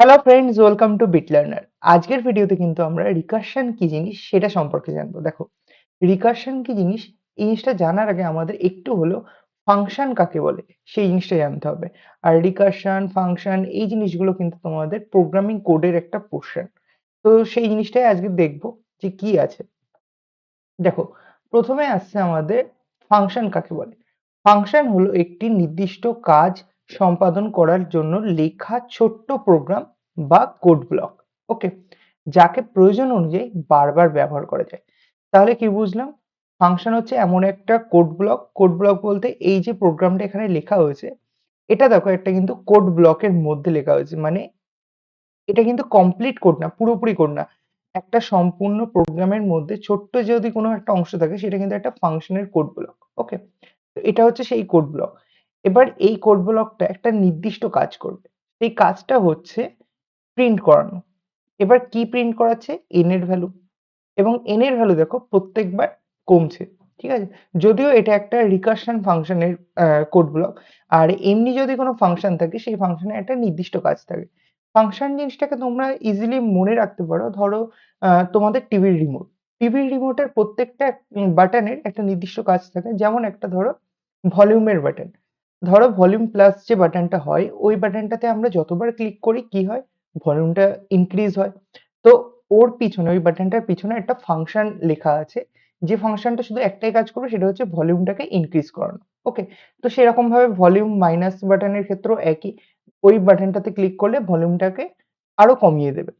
Hello friends welcome to bit learner আজকের ভিডিওতে কিন্তু আমরা রিকারশন কি জিনিস সেটা সম্পর্কে জানব। দেখো রিকারশন কি জিনিস? এই জিনিসটা জানার আগে আমাদের একটু হলেও ফাংশন কাকে বলে, সেই জিনিসটা জানতে হবে। আর রিকারশন ফাংশন এই জিনিসগুলো কিন্তু তোমাদের প্রোগ্রামিং কোডের একটা পোর্শন তো সেই জিনিসটাই আজকে দেখব যে কি আছে। দেখো, প্রথমে আসছে আমাদের ফাংশন কাকে বলে। ফাংশন হলো একটি নির্দিষ্ট কাজ সম্পাদন করার জন্য লেখা ছোট্ট প্রোগ্রাম বা কোড ব্লক ওকে যাকে প্রয়োজন অনুযায়ী বারবার ব্যবহার করা যায়। তাহলে কি বুঝলাম? ফাংশন হচ্ছে এমন একটা কোড ব্লক কোড ব্লক বলতে এই যে প্রোগ্রামটা এখানে লেখা হয়েছে, এটা দেখো একটা কিন্তু কোড ব্লকের মধ্যে লেখা হয়েছে। মানে এটা কিন্তু কমপ্লিট কোড না, পুরোপুরি কোড না। একটা সম্পূর্ণ প্রোগ্রামের মধ্যে ছোট্ট যদি কোনো একটা অংশ থাকে, সেটা কিন্তু একটা ফাংশনের কোড ব্লক ওকে এটা হচ্ছে সেই কোড ব্লক এবার এই কোড ব্লকটা একটা নির্দিষ্ট কাজ করবে। সেই কাজটা হচ্ছে প্রিন্ট করানো। এবার কি প্রিন্ট করাচ্ছে? এন এর ভ্যালু এবং এন এর ভ্যালু দেখো প্রত্যেকবার কমছে, ঠিক আছে? যদিও এটা একটা রিকারশন ফাংশনের কোড ব্লক আর এমনি যদি কোনো ফাংশন থাকে, সেই ফাংশনে একটা নির্দিষ্ট কাজ থাকে। ফাংশন জিনিসটাকে তোমরা ইজিলি মনে রাখতে পারো। ধরো তোমাদের টিভির রিমোট টিভির রিমোটের প্রত্যেকটা বাটনের একটা নির্দিষ্ট কাজ থাকে। যেমন একটা ধরো ভলিউমের বাটন ধরো ভলিউম প্লাস যে বাটনটা হয়, ওই বাটনটাতে আমরা যতবার ক্লিক করি, কি হয়? ভলিউমটা ইনক্রিজ হয়। তো ওর পিছনে, ওই বাটনটার পিছনে একটা ফাংশন লেখা আছে। যে ফাংশনটা শুধু একটাই কাজ করবে, সেটা হচ্ছে ভলিউমটাকে ইনক্রিজ করানো। ওকে তো সেরকম ভাবে ভলিউম মাইনাস বাটনের ক্ষেত্রেও একই। ওই বাটনটাতে ক্লিক করলে ভলিউমটাকে আরও কমিয়ে দেবে।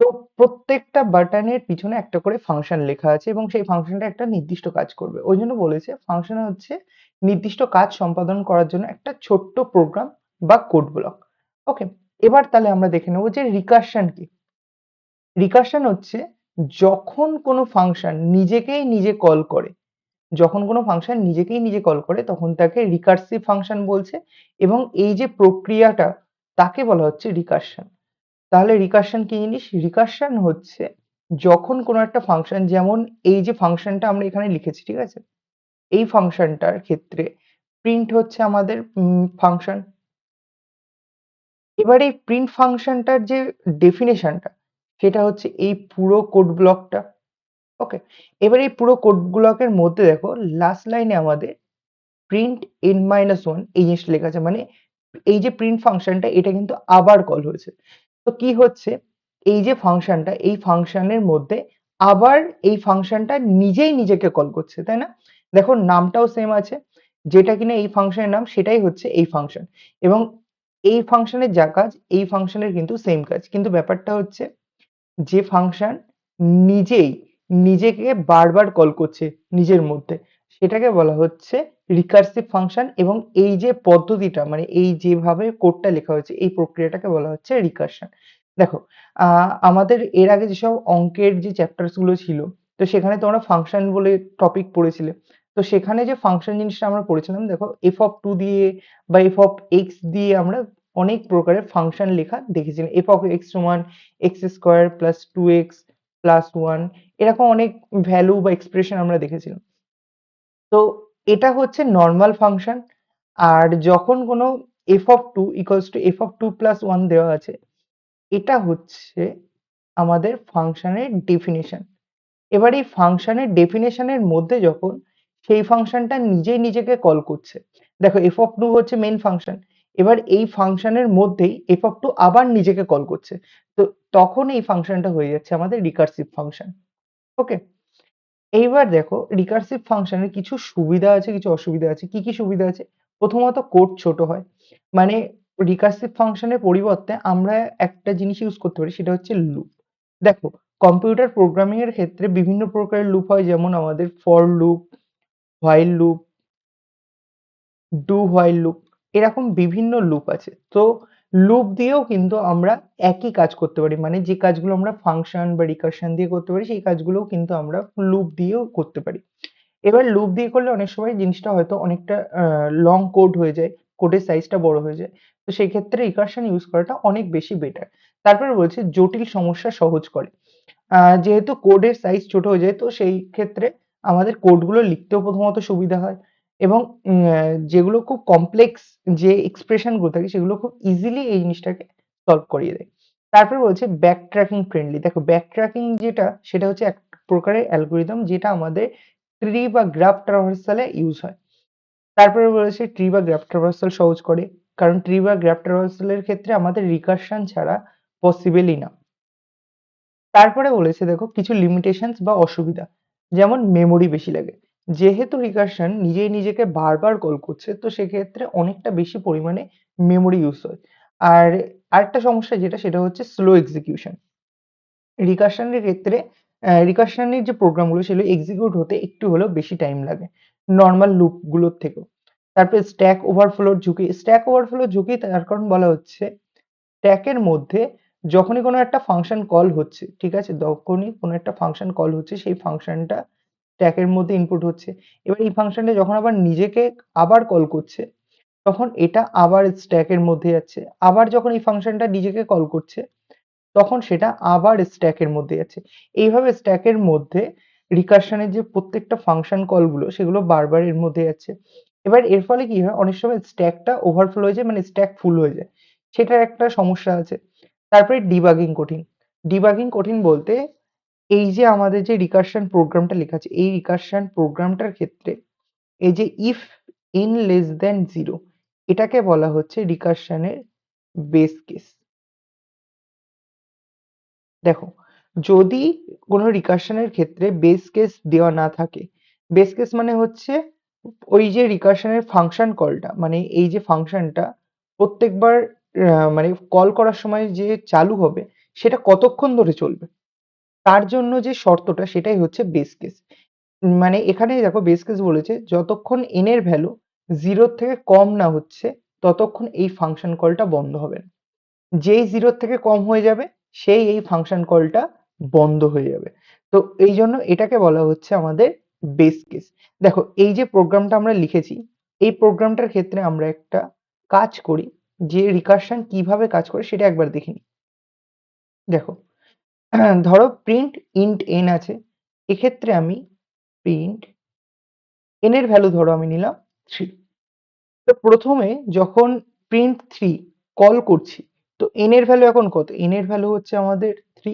তো প্রত্যেকটা বাটনের পিছনে একটা করে ফাংশন লেখা আছে এবং সেই ফাংশনটা একটা নির্দিষ্ট কাজ করবে। ওই জন্য বলেছে ফাংশন হচ্ছে নির্দিষ্ট কাজ সম্পাদন করার জন্য একটা ছোট্ট প্রোগ্রাম বা কোড ব্লক ওকে এবার তাহলে আমরা দেখে নেব যে রিকারশন কি? রিকারশন হচ্ছে যখন কোনো ফাংশন নিজেকেই নিজে কল করে, যখন কোনো ফাংশন নিজেকেই নিজে কল করে তখন তাকে রিকার্সিভ ফাংশন বলছে এবং এই যে প্রক্রিয়াটা তাকে বলা হচ্ছে রিকারশন তাহলে রিকারশন কি জিনিস? রিকারশন হচ্ছে যখন কোনো একটা ফাংশন যেমন এই যে ফাংশনটা আমরা এখানে লিখেছি, ঠিক আছে? এই ফাংশনটার ক্ষেত্রে প্রিন্ট হচ্ছে আমাদের ফাংশন এবার এই প্রিন্ট ফাংশনটার যে ডেফিনেশনটা সেটা হচ্ছে এই পুরো কোড ব্লকটা ওকে এবার এই পুরো কোড ব্লকের মধ্যে দেখো লাস্ট লাইনে আমাদের প্রিন্ট এন মাইনাস ওয়ান এই জিনিসটা লেখা আছে মানে এই যে প্রিন্ট ফাংশনটা এটা কিন্তু আবার কল হয়েছে। তো কি হচ্ছে? এই যে ফাংশনটা এই ফাংশনের মধ্যে আবার এই ফাংশনটা নিজেই নিজেকে কল করছে, তাই না? দেখো নামটাও সেম আছে, যেটা কিনা এই ফাংশনের নাম, সেটাই হচ্ছে এই ফাংশন এবং এই ফাংশনের যা কাজ, এই ফাংশনের কিন্তু সেম কাজ। কিন্তু ব্যাপারটা হচ্ছে যে ফাংশন নিজেই নিজেকে বারবার কল করছে নিজের মধ্যে, সেটাকে বলা হচ্ছে রিকার্সিভ ফাংশন এবং এই যে পদ্ধতিটা মানে এই যেভাবে কোডটা লেখা হয়েছে, এই প্রক্রিয়াটাকে বলা হচ্ছে রিকারশন দেখো আমাদের এর আগে যেসব অঙ্কের যে চ্যাপ্টার্সগুলো ছিল, তো সেখানে তোমরা ফাংশন বলে টপিক পড়েছিলে, তো সেখানে যে ফাংশন জিনিসটা আমরা পড়েছিলাম, দেখো এফ অফ টু দিয়ে বা এফ অফ এক্স দিয়ে আমরা অনেক প্রকারের ফাংশন লেখা দেখেছিলাম। এফ অফ এক্স সমান x square plus two x plus one এরকম অনেক ভ্যালু বা এক্সপ্রেশন আমরা দেখেছিলাম। তো এটা হচ্ছে নর্মাল ফাংশন আর যখন কোনো f of two equals to f of two plus one দেওয়া আছে, এটা হচ্ছে আমাদের ফাংশনের ডেফিনেশন এবার এই ফাংশনের ডেফিনেশনের মধ্যে যখন সেই ফাংশনটা নিজেই নিজেকে কল করছে, দেখো এফ অফ টু হচ্ছে মেন ফাংশন এবার এই ফাংশনের মধ্যেই এফ অফ টু আবার নিজেকে কল করছে, তো তখন এই ফাংশনটা হয়ে যাচ্ছে আমাদের রিকার্সিভ ফাংশন ওকে এইবার দেখো রিকার্সিভ ফাংশনের কিছু সুবিধা আছে, কিছু অসুবিধা আছে। কি কি সুবিধা আছে? প্রথমত কোড ছোট হয়। মানে রিকার্সিভ ফাংশনের পরিবর্তে আমরা একটা জিনিস ইউজ করতে পারি, সেটা হচ্ছে লুপ দেখো কম্পিউটার প্রোগ্রামিং এর ক্ষেত্রে বিভিন্ন প্রকারের লুপ হয়, যেমন আমাদের for loop while loop do while loop এরকম বিভিন্ন লুপ আছে। তো লুপ দিয়েও কিন্তু আমরা একই কাজ করতে পারি। মানে যে কাজগুলো আমরা ফাংশন বা রিকার্শন দিয়ে করতে পারি, সেই কাজগুলোও কিন্তু আমরা লুপ দিয়েও করতে পারি। এবার লুপ দিয়ে করলে অনেক সময় জিনিসটা হয়তো অনেকটা লং কোড হয়ে যায় কোডের সাইজটা বড় হয়ে যায়। তো সেই ক্ষেত্রে রিকারশন ইউজ করাটা অনেক বেশি বেটার তারপরে বলছে, জটিল সমস্যা সহজ করে। যেহেতু কোডের সাইজ ছোট হয়ে যায়, তো সেই ক্ষেত্রে আমাদের কোডগুলো লিখতেও প্রথমত সুবিধা হয়। এবং যেগুলো খুব কমপ্লেক্স যে এক্সপ্রেশনগুলো থাকে, সেগুলো খুব ইজিলি এই জিনিসটাকে সলভ করিয়ে দেয়। তারপরে বলছে ব্যাক ট্র্যাকিং ফ্রেন্ডলি দেখো ব্যাক ট্র্যাকিং যেটা, সেটা হচ্ছে এক প্রকারের অ্যালগোরিদম যেটা আমাদের ট্রি বা গ্রাফ ট্রাভার্সালে ইউজ হয়। তারপরে বলেছে ট্রি বা গ্রাফ ট্রাভার্সাল সহজ করে, কারণ ট্রি বা গ্রাফ ট্রাভার্সালের ক্ষেত্রে আমাদের রিকারশন ছাড়া পসিবলই না। তারপরে বলেছে দেখো কিছু লিমিটেশনস বা অসুবিধা, যেমন মেমোরি বেশি লাগে। যেহেতু রিকারশন নিজেই নিজেকে বারবার কল করছে, তো সেক্ষেত্রে অনেকটা বেশি পরিমাণে মেমোরি ইউজ হয়। আর আরেকটা সমস্যা যেটা, সেটা হচ্ছে স্লো এক্সিকিউশন রিকারশনের ক্ষেত্রে রিকারশনের যে প্রোগ্রামগুলো সেগুলো এক্সিকিউট হতে একটু হলেও বেশি টাইম লাগে নর্মাল লুপগুলোর থেকেও। তারপরে স্ট্যাক ওভারফ্লোর ঝুঁকি স্ট্যাক ওভারফ্লোর ঝুঁকি তার কারণ বলা হচ্ছে স্ট্যাকের মধ্যে যখনই কোনো একটা ফাংশন কল হচ্ছে, ঠিক আছে? যখনই কোনো একটা ফাংশন কল হচ্ছে, সেই ফাংশনটা স্ট্যাকের মধ্যে ইনপুট হচ্ছে। এবার এই ফাংশনটা যখন আবার নিজেকে আবার কল করছে, তখন এটা আবার স্ট্যাকের মধ্যে যাচ্ছে। আবার যখন এই ফাংশনটা নিজেকে কল করছে, তখন সেটা আবার স্ট্যাকের মধ্যে যাচ্ছে। এইভাবে স্ট্যাকের মধ্যে রিকারশনের যে প্রত্যেকটা ফাংশন কলগুলো সেগুলো বারবার এর মধ্যে যাচ্ছে। এবার এর ফলে কি হয়? অনেক সময় স্ট্যাকটা ওভারফ্লো হয়ে যায় মানে স্ট্যাক ফুল হয়ে যায়। সেটার একটা সমস্যা আছে। তারপরে ডিবাগিং কঠিন। ডিবাগিং কঠিন বলতে এই যে আমাদের যে রিকারশন প্রোগ্রামটা লেখা আছে, এই রিকারশন প্রোগ্রামটার ক্ষেত্রে এই যে if n less than zero এটাকে বলা হচ্ছে রিকারশনের বেস কেস দেখো, যদি কোনো রিকারশনের ক্ষেত্রে বেস কেস দেওয়া না থাকে বেস কেস মানে হচ্ছে ওই যে রিকারশনের ফাংশন কলটা মানে এই যে ফাংশনটা প্রত্যেকবার মানে কল করার সময় যে চালু হবে, সেটা কতক্ষণ ধরে চলবে? তার জন্য যে শর্তটা, সেটাই হচ্ছে বেস কেস মানে এখানে দেখো বেস কেস বলেছে, যতক্ষণ এন এর ভ্যালু জিরোর থেকে কম না হচ্ছে, ততক্ষণ এই ফাংশন কলটা বন্ধ হবে যেই জিরোর থেকে কম হয়ে যাবে, সেই এই ফাংশন কলটা বন্ধ হয়ে যাবে। তো এই জন্য এটাকে বলা হচ্ছে আমাদের বেস কেস দেখো, এই যে প্রোগ্রামটা আমরা লিখেছি, এই প্রোগ্রামটার ক্ষেত্রে আমরা একটা কাজ করি, যে রিকারশন কীভাবে কাজ করে সেটা একবার দেখে নিই। দেখো ধরো প্রিন্ট ইন্ট এন আছে, এক্ষেত্রে আমি প্রিন্ট এন এর ভ্যালু ধরো আমি নিলাম থ্রি তো প্রথমে যখন প্রিন্ট থ্রি কল করছি, তো এন এর ভ্যালু এখন কত? এন এর ভ্যালু হচ্ছে আমাদের থ্রি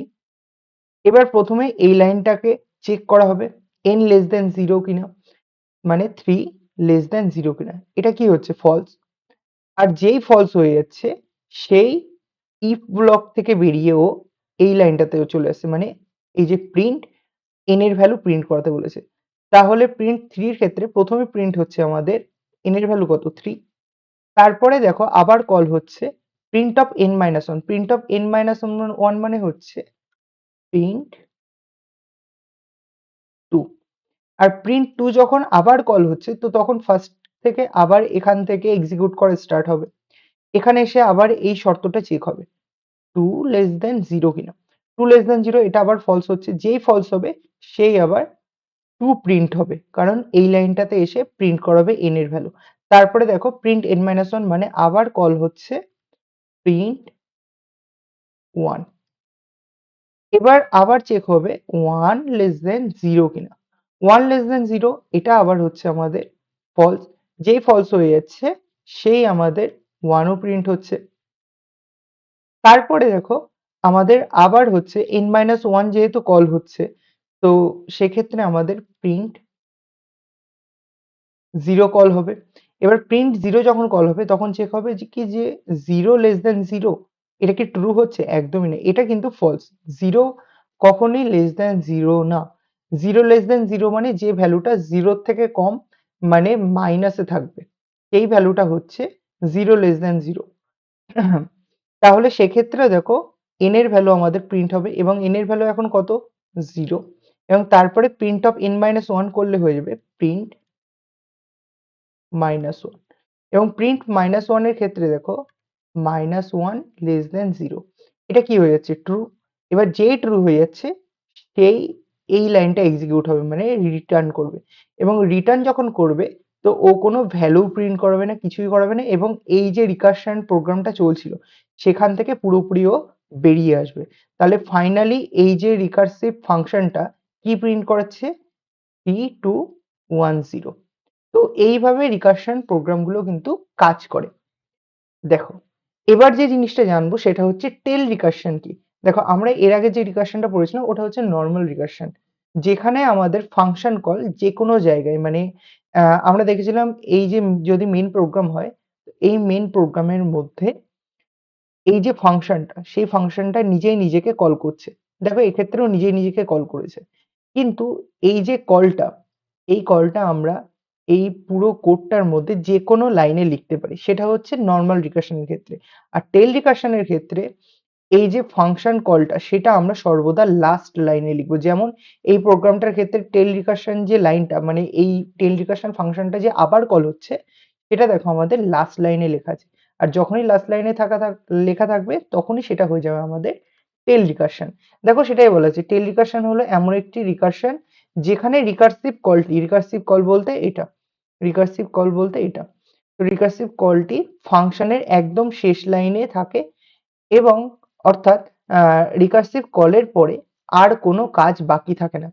এবার প্রথমে এই লাইনটাকে চেক করা হবে এন লেস দেন জিরো কিনা মানে থ্রি লেস দেন জিরো কিনা। এটা কি হচ্ছে? ফলস আর যেই ফলস হয়ে যাচ্ছে, সেই ইফ ব্লক থেকে বেরিয়েও এই লাইনটাতেও চলে আসছে। মানে এই যে প্রিন্ট এন এর ভ্যালু প্রিন্ট করাতে বলেছে। তাহলে প্রিন্ট থ্রির ক্ষেত্রে প্রথমে প্রিন্ট হচ্ছে আমাদের এন এর ভ্যালু কত? থ্রি তারপরে দেখো আবার কল হচ্ছে print of n minus one print of n minus one মানে হচ্ছে প্রিন্ট টু আর প্রিন্ট টু যখন আবার কল হচ্ছে, তো তখন ফার্স্ট থেকে আবার এখান থেকে এক্সিকিউট করা স্টার্ট হবে। এখানে এসে আবার এই শর্তটা চেক হবে। টু লেস দেন জিরো কিনা। টু লেস দেন জিরো এটা আবার ফলস হচ্ছে, যেই ফলস হবে, সেই আবার টু প্রিন্ট হবে। কারণ এই লাইনটাতে এসে প্রিন্ট করাবে এন এর ভ্যালু তারপরে দেখো প্রিন্ট এন মাইনাস ওয়ান মানে আবার কল হচ্ছে প্রিন্ট ওয়ান এবার আবার চেক হবে ওয়ান লেস দেন জিরো কিনা। ওয়ান লেস দেন জিরো এটা আবার হচ্ছে আমাদের ফলস যেই ফলস হয়ে যাচ্ছে, সেই আমাদের ওয়ানও প্রিন্ট হচ্ছে। তারপরে দেখো, আমাদের আবার হচ্ছে এন মাইনাস ওয়ান যেহেতু কল হচ্ছে, তো সেক্ষেত্রে আমাদের প্রিন্ট জিরো কল হবে। এবার প্রিন্ট জিরো যখন কল হবে, তখন চেক হবে যে কি যে জিরো লেস দেন জিরো এটা কি ট্রু হচ্ছে? একদমই না। এটা কিন্তু ফলস জিরো কখনোই লেস দেন জিরো না। জিরো লেস দেন জিরো মানে যে ভ্যালুটা জিরোর থেকে কম মানে মাইনাসে থাকবে। এই ভ্যালুটা হচ্ছে জিরো লেস দেন জিরো তাহলে সেক্ষেত্রে দেখো এন এর ভ্যালু আমাদের প্রিন্ট হবে এবং এন এর ভ্যালু এখন কত? জিরো এবং তারপরে print of n minus one করলে হয়ে যাবে প্রিন্ট মাইনাস ওয়ান এবং প্রিন্ট মাইনাস ওয়ানের ক্ষেত্রে দেখো minus one less than zero এটা কি হয়ে যাচ্ছে? ট্রু এবার যেই ট্রু হয়ে যাচ্ছে, সেই, এই লাইনটা এক্সিকিউট হবে মানে রিটার্ন করবে। এবং রিটার্ন যখন করবে তো ও কোনো ভ্যালু প্রিন্ট করাবে না, কিছুই করাবে না এবং এই যে রিকারশন প্রোগ্রামটা চলছিল, সেখান থেকে পুরোপুরি ও বেরিয়ে আসবে। তাহলে ফাইনালি এই যে রিকারসিভ ফাংশনটা কি প্রিন্ট করাচ্ছে? থ্রি টু ওয়ান জিরো তো এইভাবে রিকারশন প্রোগ্রামগুলো কিন্তু কাজ করে। দেখো, এবার যে জিনিসটা জানব সেটা হচ্ছে টেল রিকারশন কি? দেখো, আমরা এর আগে যে রিকারশনটা পড়েছিলাম, ওটা হচ্ছে নর্মাল রিকারশন যেখানে আমাদের ফাংশন কল যে কোনো জায়গায় মানে আমরা দেখেছিলাম এই যে যদি মেন প্রোগ্রাম হয় এই মেন প্রোগ্রামের মধ্যে এই যে ফাংশনটা সেই ফাংশনটা নিজেই নিজেকে কল করছে। দেখো, এক্ষেত্রেও নিজেই নিজেকে কল করেছে। কিন্তু এই যে কলটা এই কলটা আমরা এই পুরো কোডটার মধ্যে যে কোনো লাইনে লিখতে পারি। সেটা হচ্ছে নর্মাল রিকারশনের ক্ষেত্রে। আর টেল রিকারশনের ক্ষেত্রে এই যে ফাংশন কলটা সেটা আমরা সর্বদা লাস্ট লাইনে লিখব। যেমন এই প্রোগ্রামটার ক্ষেত্রে টেল রিকারশন যে লাইনটা মানে এই টেল রিকারশন ফাংশনটা যে আবার কল হচ্ছে, সেটা দেখো আমাদের লাস্ট লাইনে লেখা আছে। আর যখনই লাস্ট লাইনে থাকা লেখা থাকবে, তখনই সেটা হয়ে যাবে আমাদের টেল রিকারশন দেখো সেটাই বলা আছে টেল রিকারশন হলো এমন একটি রিকারশন যেখানে রিকার্সিভ কলটি রিকার্সিভ কল বলতে এটা রিকার্সিভ কল বলতে এটা। রিকার্সিভ কলটি ফাংশনের একদম শেষ লাইনে থাকে এবং অর্থাৎ রিকার্সিভ কলের পরে আর কোনো কাজ বাকি থাকে না।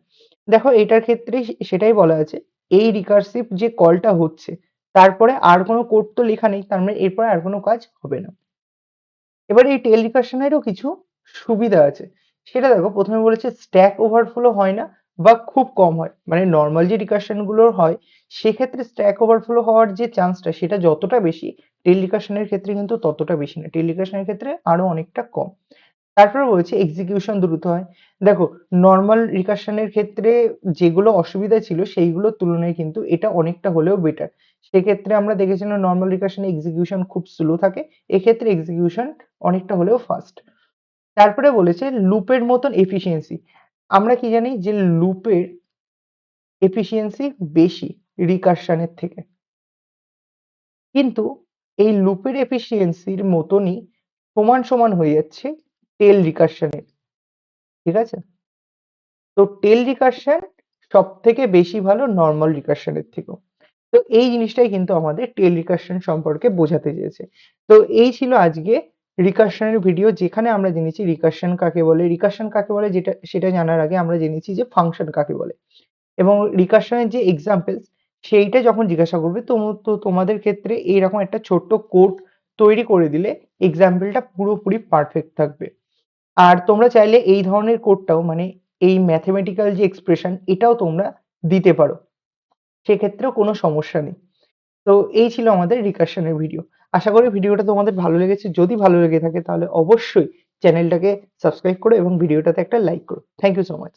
দেখো, এটার ক্ষেত্রে সেটাই বলা আছে, এই রিকার্সিভ যে কলটা হচ্ছে, তারপরে আর কোনো কোড তো লেখা নেই, তার মানে এরপরে আর কোনো কাজ হবে না। এবার এই টেল রিকার্সনেরও কিছু সুবিধা আছে। সেটা দেখো, প্রথমে বলেছে স্ট্যাক ওভারফ্লো হয় না বা খুব কম হয়। মানে নর্মাল যে রিকারশনগুলো হয়, সেক্ষেত্রে স্ট্যাক ওভারফ্লো হওয়ার যে চান্সটা সেটা যতটা বেশি টেল রিকারশনের ক্ষেত্রে কিন্তু ততটা বেশি না। টেল রিকারশনের ক্ষেত্রে আরও অনেকটা কম। তারপরে বলছে এক্সিকিউশন দ্রুত হয়। দেখো নর্মাল রিকারশনের ক্ষেত্রে যেগুলো অসুবিধা ছিল, সেইগুলোর তুলনায় কিন্তু এটা অনেকটা হলেও বেটার সেক্ষেত্রে আমরা দেখেছিলাম নর্মাল রিকারশনে এক্সিকিউশন খুব স্লো থাকে, এক্ষেত্রে এক্সিকিউশন অনেকটা হলেও ফাস্ট তারপরে বলেছে লুপের মতন এফিসিয়েন্সি আমরা কি জানি যে লুপের এফিসিয়েন্সি বেশি রিকারশনের থেকে। কিন্তু এই লুপের এফিসিয়েন্সির মতনই সমান সমান হয়ে যাচ্ছে টেল রিকারশনের ঠিক আছে? তো টেল রিকারশন সব থেকে বেশি ভালো নর্মাল রিকারশনের থেকেও। তো এই জিনিসটাই কিন্তু আমাদের টেল রিকারশন সম্পর্কে বোঝাতে চেয়েছে। তো এই ছিল আজকে রিকারশনের ভিডিও যেখানে আমরা জেনেছি রিকারশন কাকে বলে? রিকারশন কাকে বলে? যেটা, সেটা জানার আগে আমরা জেনেছি যে ফাংশন কাকে বলে। এবং রিকারশনের যে এক্সাম্পল সেইটা যখন জিজ্ঞাসা করবে, তো তোমাদের ক্ষেত্রে এইরকম একটা ছোট্ট কোড তৈরি করে দিলে এক্সাম্পলটা পুরোপুরি পারফেক্ট থাকবে। আর তোমরা চাইলে এই ধরনের কোডটাও মানে এই ম্যাথমেটিক্যাল যে এক্সপ্রেশন এটাও তোমরা দিতে পারো। সেক্ষেত্রেও কোনো সমস্যা নেই। তো এই ছিল আমাদের রিকারশনের ভিডিও আশা করি ভিডিওটা তোমাদের ভালো লেগেছে। যদি ভালো লেগে থাকে তাহলে অবশ্যই চ্যানেলটাকে সাবস্ক্রাইব করো এবং ভিডিওটাতে একটা লাইক করো। Thank you so much